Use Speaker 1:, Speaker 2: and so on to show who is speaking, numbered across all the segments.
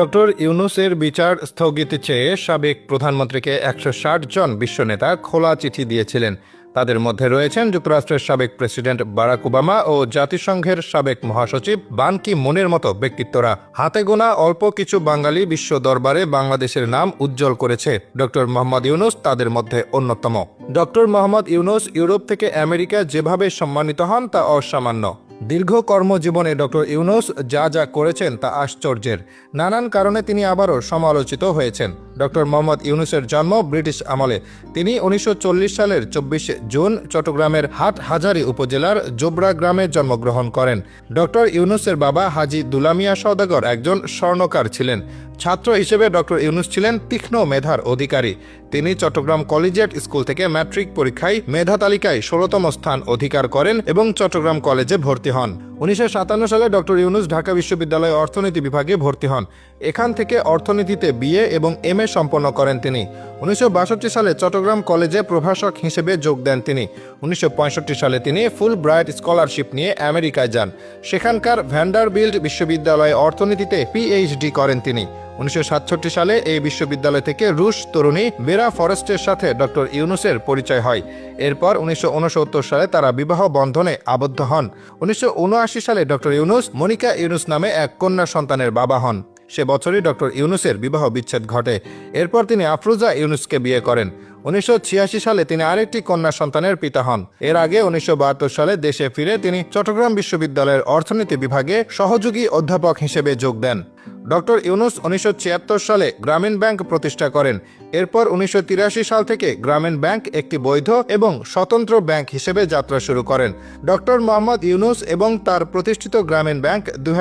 Speaker 1: Doctor ইউনুসের বিচার স্থগিত চেয়ে সাবেক প্রধানমন্ত্রীকে একশো ষাট জন বিশ্বনেতা খোলা চিঠি দিয়েছিলেন। তাদের মধ্যে রয়েছেন যুক্তরাষ্ট্রের সাবেক প্রেসিডেন্ট বারাক ওবামা ও জাতিসংঘের সাবেক মহাসচিব বান কি মুনের মতো ব্যক্তিত্বরা। হাতে গোনা অল্প কিছু বাঙালি বিশ্ব দরবারে বাংলাদেশের নাম উজ্জ্বল করেছে। ডক্টর মোহাম্মদ ইউনুস তাদের মধ্যে অন্যতম। ডক্টর মোহাম্মদ ইউনুস ইউরোপ থেকে আমেরিকা যেভাবে সম্মানিত হন তা অসামান্য। দীর্ঘ কর্মজীবনে ডক্টর ইউনুস যা যা করেছেন তা আশ্চর্যের। নানান কারণে তিনি আবারও সমালোচিত হয়েছেন। ডক্টর মোহাম্মদ ইউনুসের জন্ম ব্রিটিশ আমলে। তিনি উনিশশো চল্লিশ সালের চব্বিশে জুন চট্টগ্রামের হাটহাজারী উপজেলার জোবরা গ্রামে জন্মগ্রহণ করেন। ডক্টর ইউনুসের বাবা হাজি দুলামিয়া সওদাগর একজন স্বর্ণকার ছিলেন। ছাত্র হিসেবে ডক্টর ইউনুস ছিলেন তীক্ষ্ণ মেধার অধিকারী। তিনি চট্টগ্রাম কলেজিয়েট স্কুল থেকে ম্যাট্রিক পরীক্ষায় মেধা তালিকায় ষোলতম স্থান অধিকার করেন এবং চট্টগ্রাম কলেজে ভর্তি হন। উনিশশো সালে ডক্টর ইউনুস ঢাকা বিশ্ববিদ্যালয়ে অর্থনীতি বিভাগে ভর্তি হন। এখান থেকে অর্থনীতিতে বিএ এবং এম সম্পন্ন করেন তিনি। উনিশশো বাষট্টি সালে চট্টগ্রাম কলেজে প্রভাষক হিসেবে যোগ দেন তিনি। উনিশশো পঁয়ষট্টি সালে তিনি ফুল ব্রাইট স্কলারশিপ নিয়ে আমেরিকায় যান। সেখানকার ভ্যান্ডারবিল্ড বিশ্ববিদ্যালয়ে অর্থনীতিতে পিএইচডি করেন তিনি। উনিশশো সাতষট্টি সালে এই বিশ্ববিদ্যালয় থেকে রুশ তরুণী বেরা ফরেস্টের সাথে ডক্টর ইউনুসের পরিচয় হয়। এরপর উনিশশো উনসত্তর সালে তারা বিবাহ বন্ধনে আবদ্ধ হন। উনিশশো উনআশি সালে ডক্টর ইউনুস মনিকা ইউনুস নামে এক কন্যা সন্তানের বাবা হন। সে বছরই ডক্টর ইউনুসের বিবাহ বিচ্ছেদ ঘটে। এরপর তিনি আফরুজা ইউনুসকে বিয়ে করেন। উনিশশো ছিয়াশি সালে তিনি আরেকটি কন্যা সন্তানের পিতা হন। এর আগে উনিশশো বাহাত্তর সালে দেশে ফিরে তিনি চট্টগ্রাম বিশ্ববিদ্যালয়ের অর্থনীতি বিভাগে সহযোগী অধ্যাপক হিসেবে যোগ দেন। ডক্টর ইউনুস উনিশশো ছিয়াত্তর সালে গ্রামীণ ব্যাংক প্রতিষ্ঠা করেন। এরপর উনিশশো তিরাশি সাল থেকে গ্রামীণ ব্যাংক একটি বৈধ এবং স্বতন্ত্র ব্যাংক হিসেবে যাত্রা শুরু করেন। ডক্টর মোহাম্মদ ইউনুস এবং তার প্রতিষ্ঠিত গ্রামীণ ব্যাংক দুই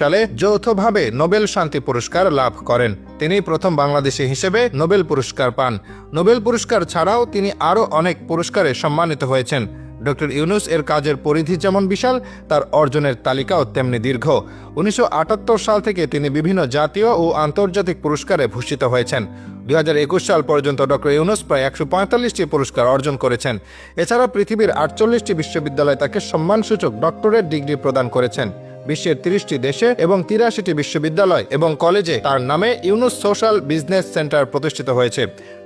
Speaker 1: সালে যৌথভাবে নোবেল শান্তি পুরস্কার লাভ করেন। তিনি প্রথম বাংলাদেশি হিসেবে নোবেল পুরস্কার পান। নোবেল পুরস্কার ছাড়াও তিনি আরও অনেক পুরস্কারে সম্মানিত হয়েছেন। ডক্টর ইউনুস এর কাজের পরিধি যেমন বিশাল, তার অর্জনের তালিকাও তেমনি দীর্ঘ। উনিশশো আটাত্তর সাল থেকে তিনি বিভিন্ন জাতীয় ও আন্তর্জাতিক পুরস্কারে ভূষিত হয়েছেন। দুই হাজার একুশ সাল পর্যন্ত ডক্টর ইউনুস প্রায় একশো পঁয়তাল্লিশটি পুরস্কার অর্জন করেছেন। এছাড়া পৃথিবীর আটচল্লিশটি বিশ্ববিদ্যালয় তাকে সম্মানসূচক ডক্টরেট ডিগ্রি প্রদান করেছেন। বিশ্বের তিরিশটি দেশে এবং তিরাশিটি বিশ্ববিদ্যালয় এবং কলেজে তার নামে ইউনুস সোশ্যাল বিজনেস সেন্টার প্রতিষ্ঠিত হয়েছে।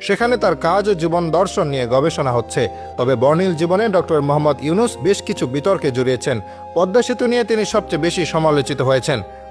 Speaker 1: সেখানে তার কাজ ও জীবন দর্শন নিয়ে গবেষণা হচ্ছে। তবে বর্ণিল জীবনে ডক্টর মোহাম্মদ ইউনুস বেশ কিছু বিতর্কে জড়িয়েছেন। পদ্মা সেতু নিয়ে তিনি সবচেয়ে বেশি সমালোচিত হয়েছেন।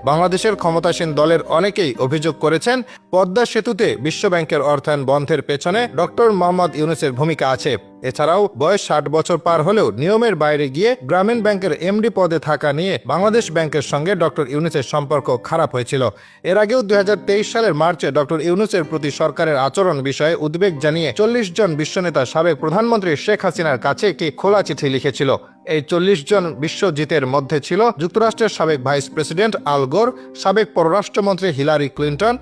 Speaker 1: বাংলাদেশের ক্ষমতাসীন দলের অনেকেই অভিযোগ করেছেন পদ্মা সেতুতে বিশ্বব্যাংকের অর্থায়ন বন্ধের পেছনে ডক্টর মোহাম্মদ ইউনুসের ভূমিকা আছে। এছাড়াও বয়স ষাট বছর পার হলেও নিয়মের বাইরে গিয়ে গ্রামীণ ব্যাংকের এমডি পদে থাকা নিয়ে বাংলাদেশ ব্যাংকের সঙ্গে ডক্টর ইউনুসের সম্পর্ক খারাপ হয়েছিল। এর আগেও দুই হাজার তেইশ সালের মার্চে ডক্টর ইউনুসের প্রতি সরকারের আচরণ বিষয়ে উদ্বেগ জানিয়ে চল্লিশ জন বিশ্বনেতা সাবেক প্রধানমন্ত্রী শেখ হাসিনার কাছে একটি খোলা চিঠি লিখেছিল। এই চল্লিশ জন বিশ্বজিতের মধ্যে ছিল যুক্তরাষ্ট্রের সাবেক ভাইস প্রেসিডেন্ট আলগোর সাবেক পররাষ্ট্রমন্ত্রী হিলারি ক্লিন্টন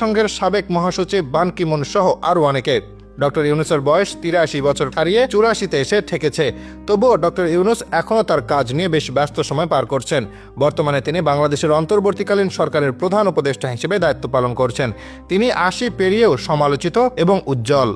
Speaker 1: জাতিসংঘের সাবেক মহাসচিব বান কিমুন সহ আরও অনেকে। ডক্টর ইউনুসের বয়স তিরাশি বছর হারিয়ে চুরাশিতে এসে ঠেকেছে। তবুও ডক্টর ইউনুস এখনও তার কাজ নিয়ে বেশ ব্যস্ত সময় পার করছেন। বর্তমানে তিনি বাংলাদেশের অন্তর্বর্তীকালীন সরকারের প্রধান উপদেষ্টা হিসেবে দায়িত্ব পালন করছেন। তিনি আশি পেরিয়েও সমালোচিত এবং উজ্জ্বল।